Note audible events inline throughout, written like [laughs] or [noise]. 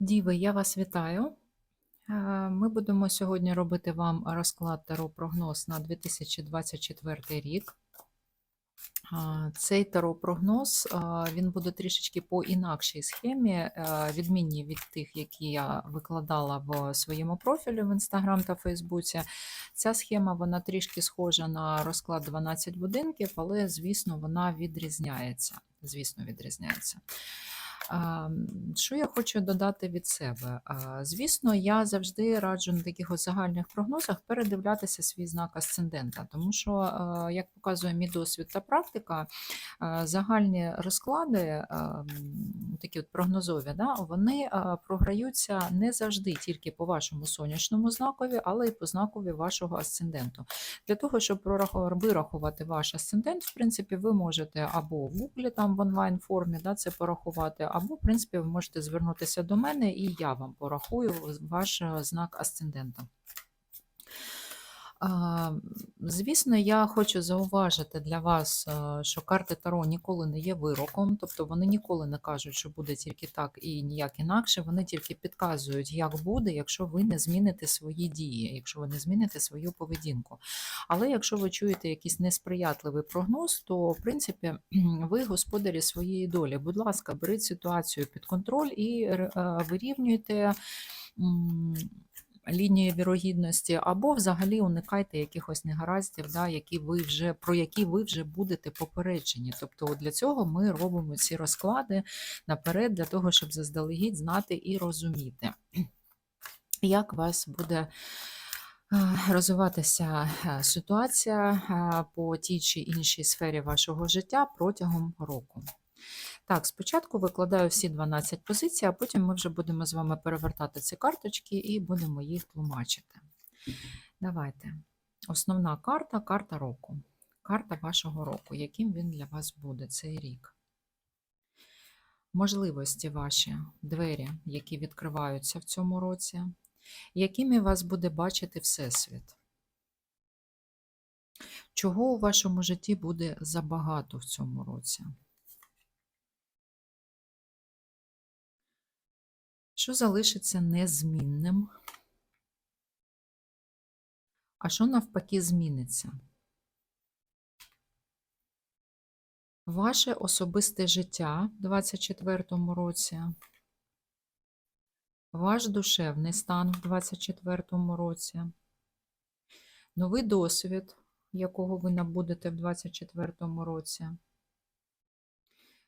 Діви, я вас вітаю. Е, Ми будемо сьогодні робити вам розклад таро-прогноз на 2024 рік. Цей таро-прогноз він буде трішечки по інакшій схемі, е, відмінні від тих, які я викладала в своєму профілі в Інстаграм та Фейсбуці. Ця схема вона трішки схожа на розклад 12 будинків, але, звісно, вона відрізняється. Звісно, відрізняється. Що я хочу додати від себе? Звісно, я завжди раджу на таких загальних прогнозах передивлятися свій знак асцендента, тому що, е, як показує мій досвід та практика, е, загальні розклади, е, м, такі от прогнозові, да, вони програються не завжди тільки по вашому сонячному знакові, але й по знакові вашого асценденту. Для того, щоб вирахувати ваш асцендент, в принципі, ви можете або в Google там в онлайн формі да, це порахувати, або, в принципі, ви можете звернутися до мене, і я вам порахую ваш е, знак асцендента. Звісно, я хочу зауважити для вас, е, що карти Таро ніколи не є вироком, тобто вони ніколи не кажуть, що буде тільки так і ніяк інакше. Вони тільки підказують, як буде, якщо ви не зміните свої дії, якщо ви не зміните свою поведінку. Але якщо ви чуєте якийсь несприятливий прогноз, то в принципі [clears throat] ви господарі своєї долі. Будь ласка, беріть ситуацію під контроль і е, вирівнюйте. Лінії вірогідності, або взагалі уникайте якихось негараздів, да, які ви вже, про які ви вже будете попереджені. Тобто для цього ми робимо ці розклади наперед, для того, щоб заздалегідь знати і розуміти, як вас буде. е, Розвиватися е, ситуація е, по тій чи іншій сфері вашого життя протягом року. Так, спочатку викладаю всі 12 позицій, а потім ми вже будемо з вами перевертати ці карточки і будемо їх тлумачити. Давайте. Основна карта карта року. Карта вашого року, яким він для вас буде цей рік. Можливості ваші двері, які відкриваються в цьому році, якими вас буде бачити Всесвіт. Чого у вашому житті буде забагато в цьому році? Що залишиться незмінним? А що навпаки зміниться? Ваше особисте життя в 2024 році, ваш душевний стан в 2024 році, новий досвід, якого ви набудете в 2024 році,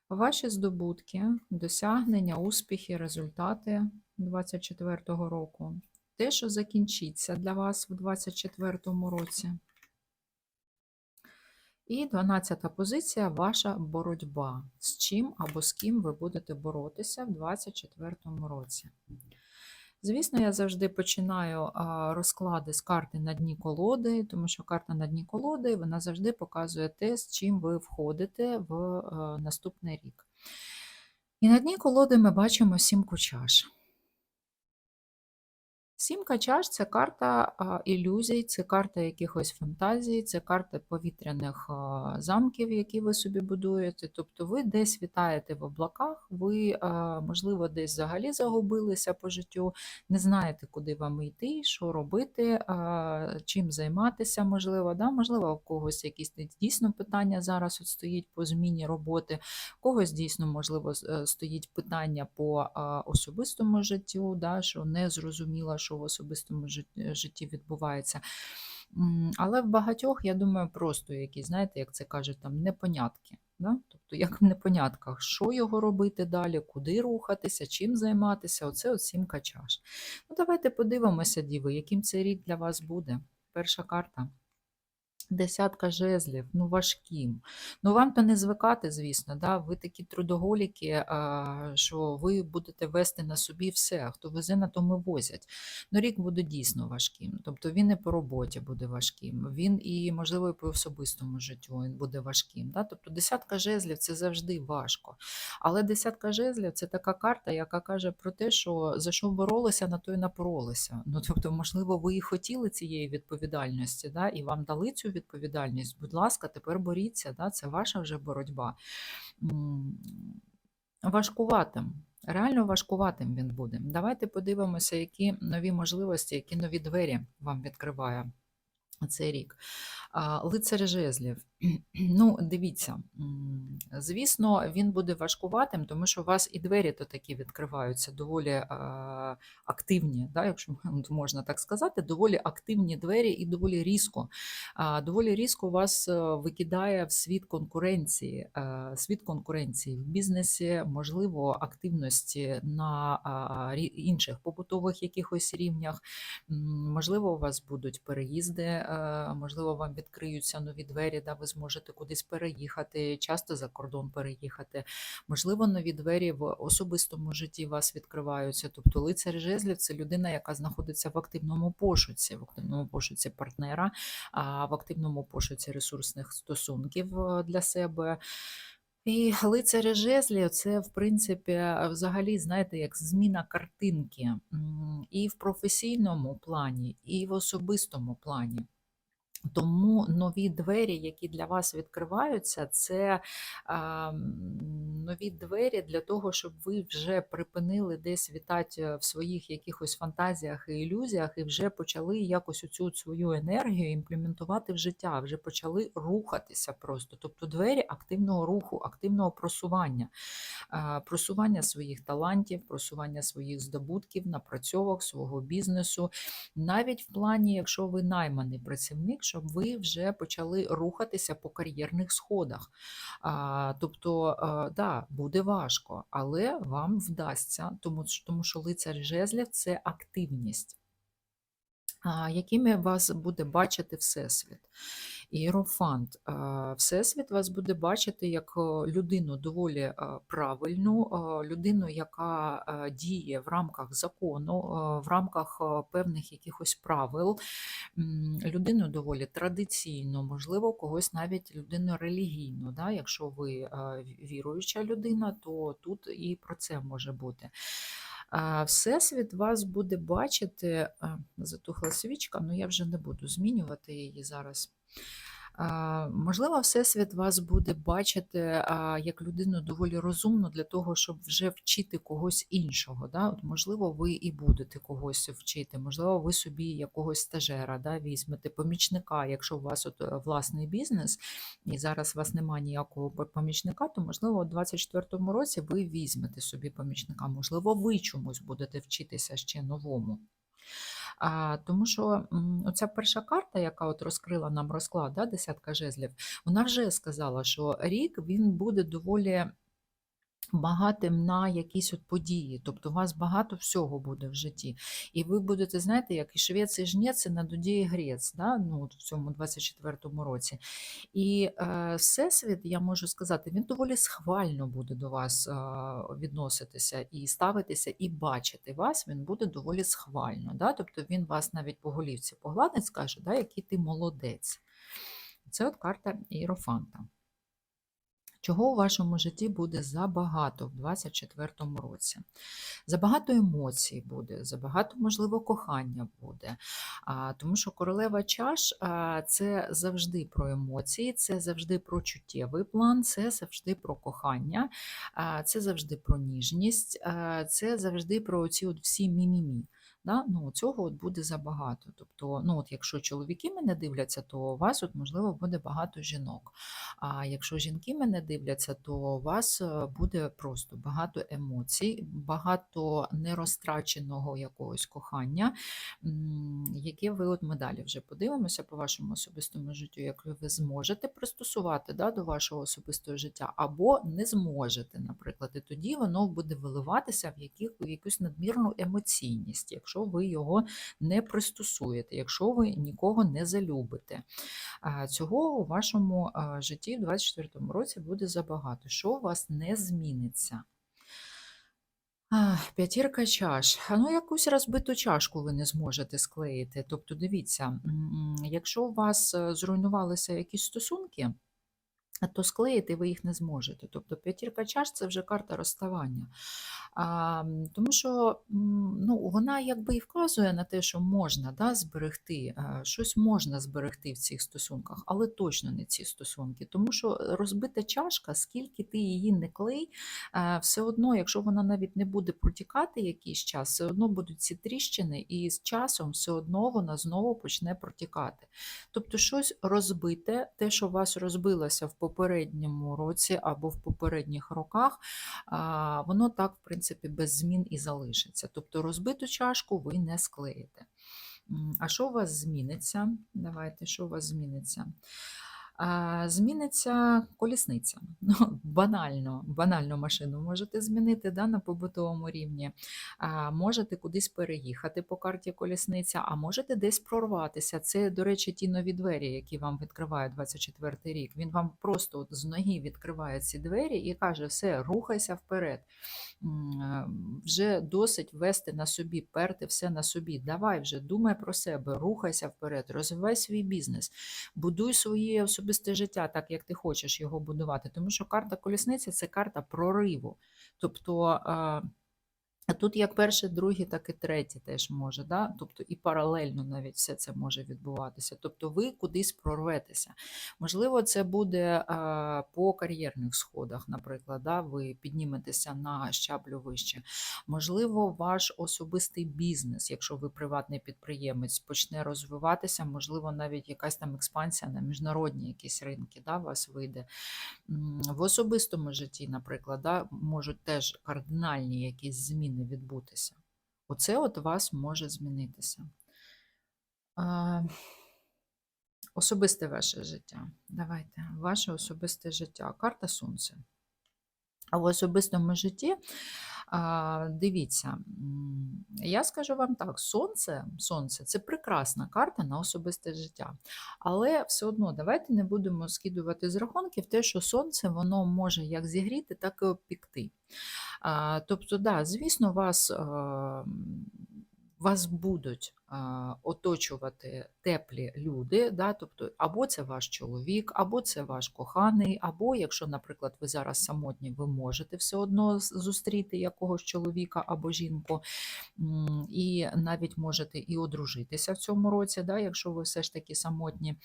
Ваші здобутки, досягнення, успіхи, результати 2024 року. Те, що закінчиться для вас в 2024 році. І 12 позиція ваша боротьба. З чим або з ким ви будете боротися в 2024 році. Звісно, я завжди починаю розклади з карти на дні колоди, тому що карта на дні колоди вона завжди показує те, з чим ви входите в е, наступний рік. І на дні колоди ми бачимо сімку чаш. Сімка чаш це карта ілюзій, це карта якихось фантазій, це карта повітряних замків, які ви собі будуєте. Тобто ви десь вітаєте в облаках, ви, можливо, десь взагалі загубилися по життю, не знаєте, куди вам йти, що робити, чим займатися, можливо. Да? Можливо, у когось якісь дійсно питання зараз от стоїть по зміні роботи, у когось дійсно, можливо, е, стоїть питання по особистому життю, да? що не зрозуміло, що в особистому житті відбувається. Але в багатьох, я думаю, просто якісь, знаєте, як це кажуть, там непонятки. Да? Тобто, як в непонятках, що його робити далі, куди рухатися, чим займатися. Оце от сім качаш. Ну, давайте подивимося, діви, яким цей рік для вас буде. Перша карта. Десятка жезлів, ну важким. Ну вам то не звикати, звісно, да? ви такі трудоголіки, а, що ви будете вести на собі все, а хто везе, на тому возять. Ну рік буде дійсно важким. Тобто він і по роботі буде важким, він і, можливо, і по особистому життю він буде важким. Да? Тобто десятка жезлів це завжди важко. Але десятка жезлів це така карта, яка каже про те, що за що боролися, на то й напоролися. Ну тобто, можливо, ви і хотіли цієї відповідальності, да? і вам дали цю відповідальність. Будь ласка, тепер боріться, да? це ваша вже боротьба. Важкуватим. Реально важкуватим він буде. Давайте подивимося, які нові можливості, які нові двері вам відкриває цей рік. Лицар жезлів. Ну, дивіться, звісно, він буде важкуватим, тому що у вас і двері то такі відкриваються, доволі е, активні, да, якщо [laughs] можна так сказати, доволі активні двері і доволі різко. Доволі різко вас е, викидає в світ конкуренції. е, Світ конкуренції в бізнесі, можливо, активності на інших побутових якихось рівнях. Можливо, у вас будуть переїзди, можливо, вам відкриються нові двері, да, ви зможете кудись переїхати, часто за кордон переїхати. Можливо, нові двері в особистому житті вас відкриваються. Тобто лицар жезлів це людина, яка знаходиться в активному пошуці, в активному пошуці партнера, в активному пошуці ресурсних стосунків е, для себе. І лицарі жезлів це, в принципі, взагалі, знаєте, як зміна картинки і в професійному плані, і в особистому плані. Тому нові двері, які для вас відкриваються, це а, нові двері для того, щоб ви вже припинили десь вітати в своїх якихось фантазіях і ілюзіях, і вже почали якось оцю свою енергію імплементувати в життя, вже почали рухатися просто. Тобто двері активного руху, активного просування, а, просування своїх талантів, просування своїх здобутків, напрацьовок свого бізнесу, навіть в плані, якщо ви найманий працівник, щоб ви вже почали рухатися по кар'єрних сходах. А, тобто, а, да, буде важко, але вам вдасться, тому, тому що лицар жезлів це активність. Якими вас буде бачити Всесвіт. Іерофант. Всесвіт вас буде бачити як людину доволі правильну, людину, яка діє в рамках закону, в рамках певних якихось правил, людину доволі традиційну, можливо, когось навіть людину релігійну. Да? Якщо ви віруюча людина, то тут і про це може бути. Всесвіт вас буде бачити, затухла свічка, але я вже не буду змінювати її зараз. Можливо, Всесвіт вас буде бачити як людину доволі розумну для того, щоб вже вчити когось іншого. Да? От, можливо, ви і будете когось вчити, можливо, ви собі якогось стажера да, візьмете, помічника, якщо у вас от, власний бізнес, і зараз у вас немає ніякого помічника, то можливо, у 2024 році ви візьмете собі помічника, можливо, ви чомусь будете вчитися ще новому. А, тому що оця перша карта, яка от розкрила нам розклад, да, десятка жезлів, вона вже сказала, що рік він буде доволі багатим на якісь от події. Тобто у вас багато всього буде в житті. І ви будете, знаєте, як і швець, і жнець, і на дуді і грець, да? ну, от в цьому 24-му році. І е, Всесвіт, я можу сказати, він доволі схвально буде до вас е, відноситися і ставитися, і бачити вас, він буде доволі схвально. Да? Тобто він вас навіть по голівці погладить, скаже, да, який ти молодець. Це от карта Іерофанта. Чого у вашому житті буде забагато в 2024 році? Забагато емоцій буде, забагато, можливо, кохання буде. А, Тому що королева чаш а, це завжди про емоції, це завжди про чуттєвий план, це завжди про кохання, а, це завжди про ніжність, а, це завжди про ці от всі мімімі. Да? Ну, цього от буде забагато. Тобто, ну, от якщо чоловіки мене дивляться, то у вас от, можливо буде багато жінок. А якщо жінки мене дивляться, то у вас е, буде просто багато емоцій, багато нерозтраченого якогось кохання, яке ви от ми далі вже подивимося по вашому особистому життю, як ви зможете пристосувати да, до вашого особистого життя, або не зможете, наприклад, і тоді воно буде виливатися в, яких, в якусь надмірну емоційність, якщо ви його не пристосуєте, якщо ви нікого не залюбите. Цього у вашому житті в 2024 році буде забагато. Що у вас не зміниться? П'ятірка чаш. Ну якусь розбиту чашку ви не зможете склеїти. Тобто, дивіться, якщо у вас е, зруйнувалися якісь стосунки, то склеїти ви їх не зможете. Тобто п'ятірка чаш це вже карта розставання. А, тому що ну, вона якби і вказує на те, що можна да, зберегти, щось можна зберегти в цих стосунках, але точно не ці стосунки. Тому що розбита чашка, скільки ти її не клей, все одно, якщо вона навіть не буде протікати якийсь час, все одно будуть ці тріщини, і з часом все одно вона знову почне протікати. Тобто щось розбите, те, що у вас розбилося в попередньому році або в попередніх роках, воно так, в принципі, без змін і залишиться. Тобто розбиту чашку ви не склеїте. А що у вас зміниться? Давайте, що у вас зміниться? Зміниться колісниця. [laughs] Ну, банально, банальну машину можете змінити да, на побутовому рівні. А, Можете кудись переїхати по карті колісниця, а можете десь прорватися. Це, до речі, ті нові двері, які вам відкриває 24 рік. Він вам просто от з ноги відкриває ці двері і каже: все, рухайся вперед. Вже досить вести на собі, перти все на собі. Давай вже думай про себе, рухайся вперед, розвивай свій бізнес, будуй свої своє особисте життя, так як ти хочеш його будувати. Тому що карта колісниці це карта прориву. Тобто. А тут як перше, друге, так і третє теж може, да? тобто і паралельно навіть все це може відбуватися. Тобто ви кудись прорветеся. Можливо, це буде а, по кар'єрних сходах, наприклад, да? ви підніметеся на щаблю вище. Можливо, ваш особистий бізнес, якщо ви приватний підприємець, почне розвиватися, можливо, навіть якась там експансія на міжнародні якісь ринки да, вас вийде. В особистому житті, наприклад, да, можуть теж кардинальні якісь зміни відбутися. Оце от вас може змінитися. А, Особисте ваше життя. Давайте, ваше особисте життя. Карта Сонця. А в особистому житті, дивіться, я скажу вам так: сонце, сонце це прекрасна карта на особисте життя. Але все одно давайте не будемо скидувати з рахунків те, що сонце воно може як зігріти, так і обпікти. Тобто, да, звісно, вас, вас будуть оточувати теплі люди, да, тобто або це ваш чоловік, або це ваш коханий, або якщо, наприклад, ви зараз самотні, ви можете все одно зустріти якогось чоловіка або жінку, і навіть можете і одружитися в цьому році, да, якщо ви все ж таки самотні.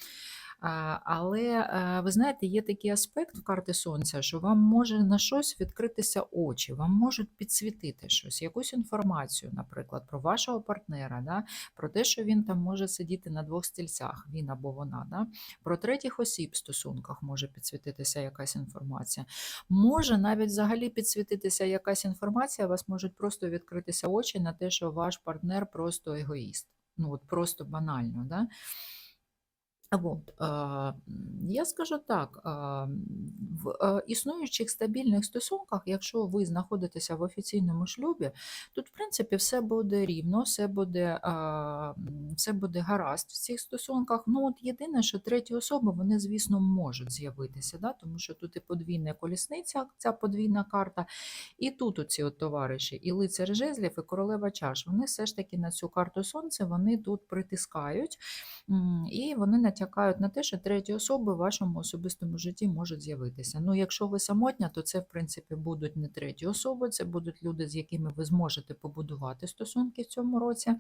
Але ви знаєте, є такий аспект в карти сонця, що вам може на щось відкритися очі, вам можуть підсвітити щось, якусь інформацію, наприклад, про вашого партнера, да, про те, що він там може сидіти на двох стільцях, він або вона. Да, про третіх осіб в стосунках може підсвітитися якась інформація. Може навіть взагалі підсвітитися якась інформація, у вас можуть просто відкритися очі на те, що ваш партнер просто егоїст. Ну, от просто банально. Да? Вот, а, я скажу так, в існуючих стабільних стосунках, якщо ви знаходитеся в офіційному шлюбі, тут, в принципі, все буде рівно, все буде, все буде гаразд в цих стосунках. Ну, от єдине, що треті особи, вони, звісно, можуть з'явитися, да? тому що тут і подвійна колісниця, ця подвійна карта, і тут оці от товариші, і лицар жезлів, і королева чаш, вони все ж таки на цю карту сонця, вони тут притискають. І вони натякають на те, що треті особи в вашому особистому житті можуть з'явитися. Ну, якщо ви самотня, то це, в принципі, будуть не треті особи, це будуть люди, з якими ви зможете побудувати стосунки в цьому році.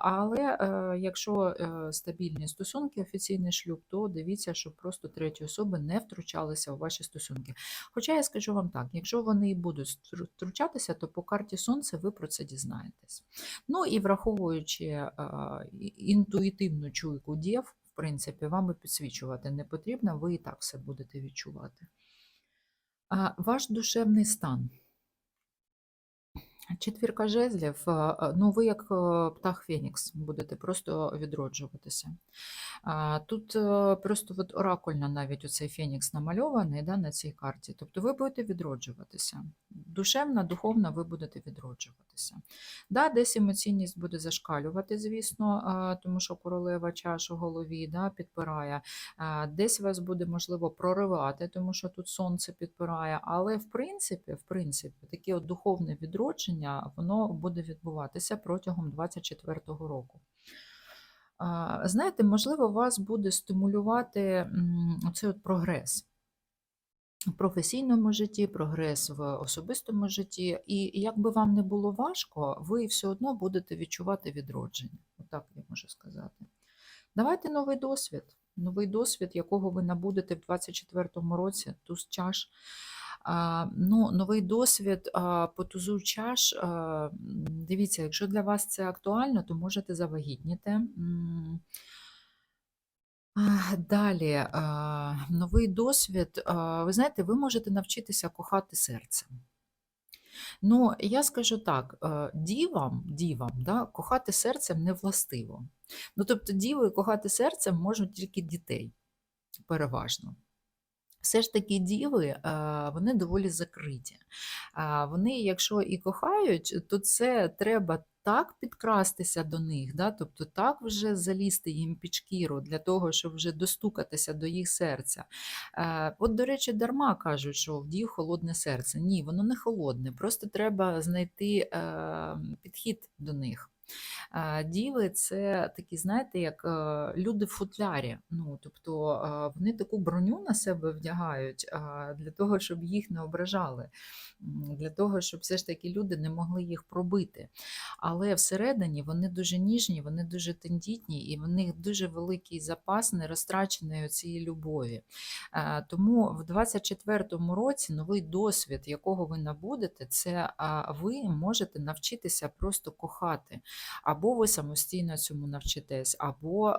Але е, якщо е, стабільні стосунки, офіційний шлюб, то дивіться, щоб просто треті особи не втручалися у ваші стосунки. Хоча я скажу вам так: якщо вони будуть втручатися, то по карті Сонця ви про це дізнаєтесь. Ну і враховуючи е, інтуїтивну чуйку дів, принципі, вам і підсвічувати не потрібно, ви і так все будете відчувати. Ваш душевний стан. Четвірка жезлів, е, е, ну ви як е, птах Фенікс будете просто відроджуватися. Тут просто от оракульно навіть оцей Фенікс намальований да, на цій карті. Тобто ви будете відроджуватися. Душевно, духовно ви будете відроджуватися. Да, десь емоційність буде зашкалювати, звісно, тому що королева чаш у голові да, підпирає. Десь вас буде можливо проривати, тому що тут сонце підпирає. Але в принципі, в принципі, таке от духовне відродження воно буде відбуватися протягом 24-го року. Знаєте, можливо, вас буде стимулювати м, оцей от прогрес. в професійному житті, прогрес в особистому житті. І як би вам не було важко, ви все одно будете відчувати відродження. Отак я можу сказати. Давайте новий досвід. Новий досвід, якого ви набудете в 2024 році, туз чаш. Ну, Новий досвід по тузу чаш. Дивіться, якщо для вас це актуально, то можете завагітніти. Далі, новий досвід. Ви знаєте, ви можете навчитися кохати серцем. Ну, я скажу так, дівам, дівам, да, кохати серцем не властиво. Ну, тобто, діви кохати серцем можуть тільки дітей, переважно. Все ж таки діви, вони доволі закриті. Вони, якщо і кохають, то це треба так підкрастися до них, да? тобто так вже залізти їм під шкіру для того, щоб вже достукатися до їх серця. От, до речі, дарма кажуть, що в дів холодне серце. Ні, воно не холодне, просто треба знайти е, підхід до них. Діви це такі, знаєте, як е, люди в футлярі. Ну, тобто е, вони таку броню на себе вдягають для того, щоб їх не ображали, для того, щоб все ж таки люди не могли їх пробити. Але всередині вони дуже ніжні, вони дуже тендітні, і в них дуже великий запас нерозтраченої цієї любові. Е, Тому в 24-му році новий досвід, якого ви набудете, це ви можете навчитися просто кохати. Або ви самостійно цьому навчитесь, або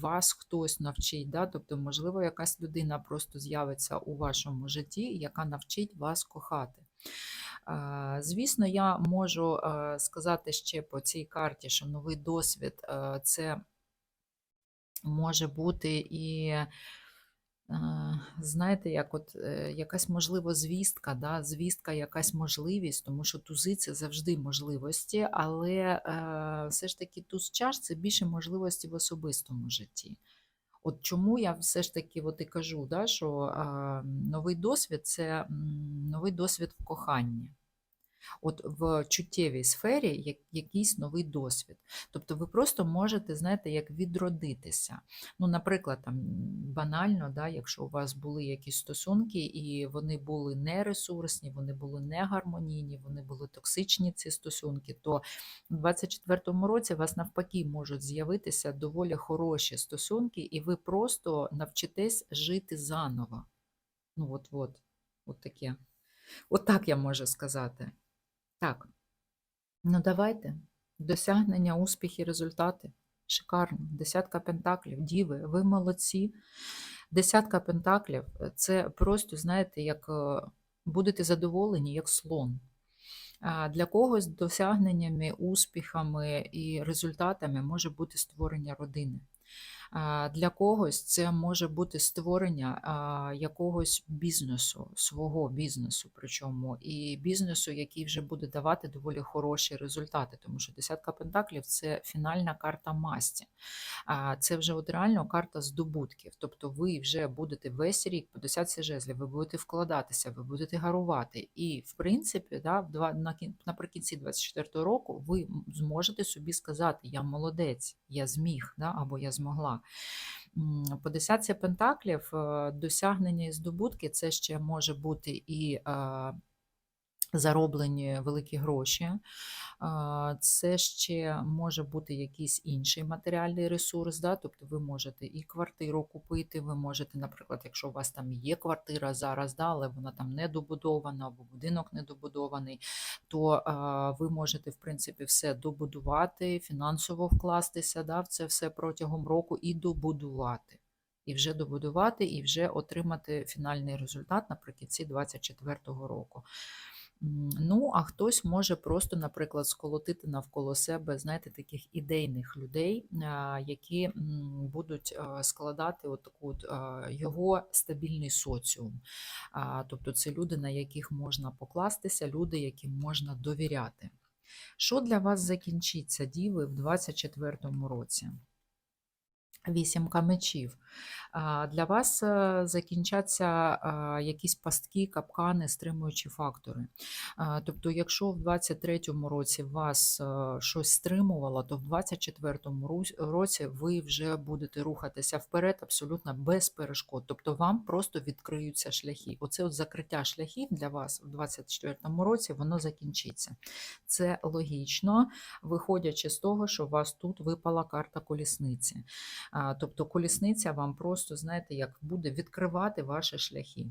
вас хтось навчить. Да? Тобто, можливо, якась людина просто з'явиться у вашому житті, яка навчить вас кохати. Звісно, я можу сказати ще по цій карті, що новий досвід це може бути і. Знаєте, як от е, якась можливо звістка, да? звістка, якась можливість, тому що тузи це завжди можливості, але е, все ж таки туз чаш це більше можливості в особистому житті. От чому я все ж таки от і кажу, да, що а, новий досвід це новий досвід в коханні. От в чуттєвій сфері як якийсь новий досвід. Тобто ви просто можете, знаєте, як відродитися. Ну, Наприклад, там банально, да, якщо у вас були якісь стосунки, і вони були нересурсні, вони були негармонійні, вони були токсичні, ці стосунки, то у 2024 році у вас навпаки можуть з'явитися доволі хороші стосунки, і ви просто навчитесь жити заново. Ну, от-от, от таке. От так я можу сказати. Так, ну давайте. Досягнення, успіхи, результати. Шикарно. Десятка пентаклів, діви, ви молодці. Десятка пентаклів це просто, знаєте, як е, будете задоволені, як слон. Для когось досягненнями, успіхами і результатами може бути створення родини. Для когось це може бути створення якогось бізнесу, свого бізнесу, причому і бізнесу, який вже буде давати доволі хороші результати, тому що десятка пентаклів це фінальна карта масті. Це вже от реально карта здобутків. Тобто ви вже будете весь рік по десятці жезлів, ви будете вкладатися, ви будете гарувати. І, в принципі, да, наприкінці 24 року ви зможете собі сказати: Я молодець, я зміг да, або я змогла. По десятці пентаклів е, досягнення і здобутки це ще може бути і е, зароблені великі гроші. Це ще може бути якийсь інший матеріальний ресурс. Да? Тобто ви можете і квартиру купити, ви можете, наприклад, якщо у вас там є квартира зараз, да, але вона там не добудована або будинок недобудований, то а, ви можете, в принципі, все добудувати, фінансово вкластися да, в це все протягом року і добудувати. І вже добудувати, і вже отримати фінальний результат наприкінці 2024 року. Ну, а хтось може просто, наприклад, сколотити навколо себе, знаєте, таких ідейних людей, які будуть складати от от, його стабільний соціум. Тобто це люди, на яких можна покластися, люди, яким можна довіряти. Що для вас закінчиться, діви, в 2024 році? Вісімка мечів. Для вас е, закінчаться якісь пастки, капкани, стримуючі фактори. Тобто, якщо в 23-му році вас е, щось стримувало, то в 24-му році ви вже будете рухатися вперед абсолютно без перешкод. Тобто вам просто відкриються шляхи. Оце от закриття шляхів для вас в 24-му році воно закінчиться. Це логічно, виходячи з того, що у вас тут випала карта колісниці. Тобто колісниця вам просто, знаєте, як буде відкривати ваші шляхи.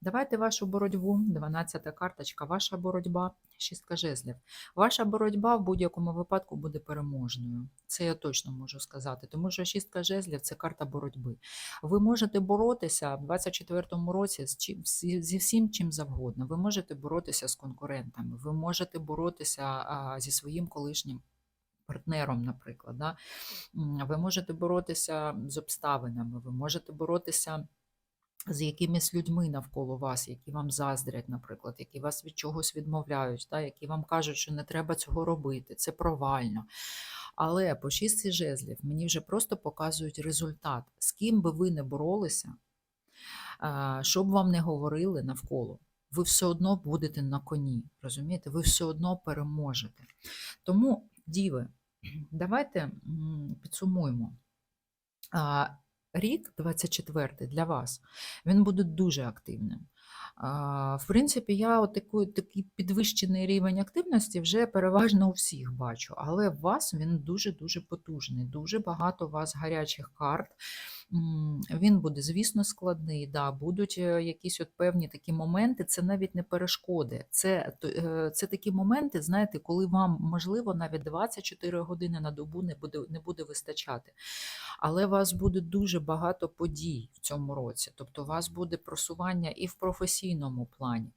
Давайте вашу боротьбу, 12-та карточка, ваша боротьба, шістка жезлів. Ваша боротьба в будь-якому випадку буде переможною. Це я точно можу сказати, тому що шістка жезлів це карта боротьби. Ви можете боротися в 24-му році з чим, зі всім чим завгодно. Ви можете боротися з конкурентами, ви можете боротися а, зі своїм колишнім партнером, наприклад. Да? Ви можете боротися з обставинами, ви можете боротися з якимись людьми навколо вас, які вам заздрять, наприклад, які вас від чогось відмовляють, да? які вам кажуть, що не треба цього робити, це провально. Але по шістці жезлів мені вже просто показують результат, з ким би ви не боролися, що б вам не говорили навколо. Ви все одно будете на коні, розумієте? Ви все одно переможете. Тому, діви, [clears throat] давайте підсумуємо. Рік 24 для вас він буде дуже активним. В принципі, я от такий підвищений рівень активності вже переважно у всіх бачу, але у вас він дуже-дуже потужний, дуже багато у вас гарячих карт. Він буде, звісно, складний. Да, будуть е, якісь от певні такі моменти, це навіть не перешкоди. Це, е, це такі моменти, знаєте, коли вам, можливо, навіть 24 години на добу не буде, не буде вистачати. Але у вас буде дуже багато подій в цьому році. Тобто, у вас буде просування і в професійному плані,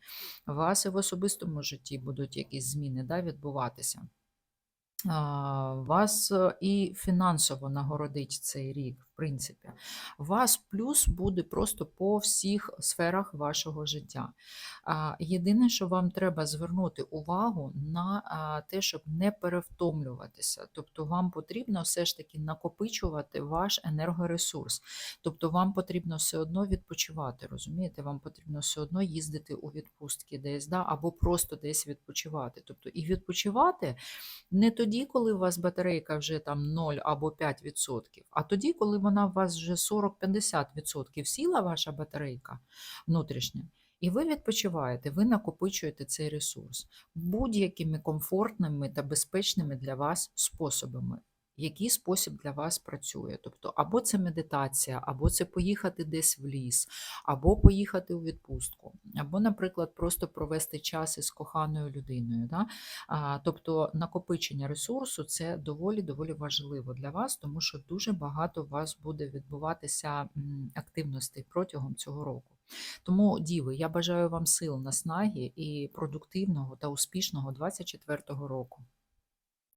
у вас і в особистому житті будуть якісь зміни да, відбуватися. Вас е, і фінансово нагородить цей рік, принципі. Вас плюс буде просто по всіх сферах вашого життя. Єдине, що вам треба звернути увагу на те, щоб не перевтомлюватися. Тобто вам потрібно все ж таки накопичувати ваш енергоресурс. Тобто вам потрібно все одно відпочивати, розумієте? Вам потрібно все одно їздити у відпустки десь, да? або просто десь відпочивати. Тобто і відпочивати не тоді, коли у вас батарейка вже там 0 або 5%, а тоді, коли вона у вас вже 40-50% сіла ваша батарейка внутрішня. І ви відпочиваєте, ви накопичуєте цей ресурс будь-якими комфортними та безпечними для вас способами. Який спосіб для вас працює? Тобто, або це медитація, або це поїхати десь в ліс, або поїхати у відпустку, або, наприклад, просто провести час із коханою людиною. Да? А, Тобто накопичення ресурсу це доволі доволі важливо для вас, тому що дуже багато у вас буде відбуватися активностей протягом цього року. Тому, діви, я бажаю вам сил, наснаги і продуктивного та успішного 24-го року.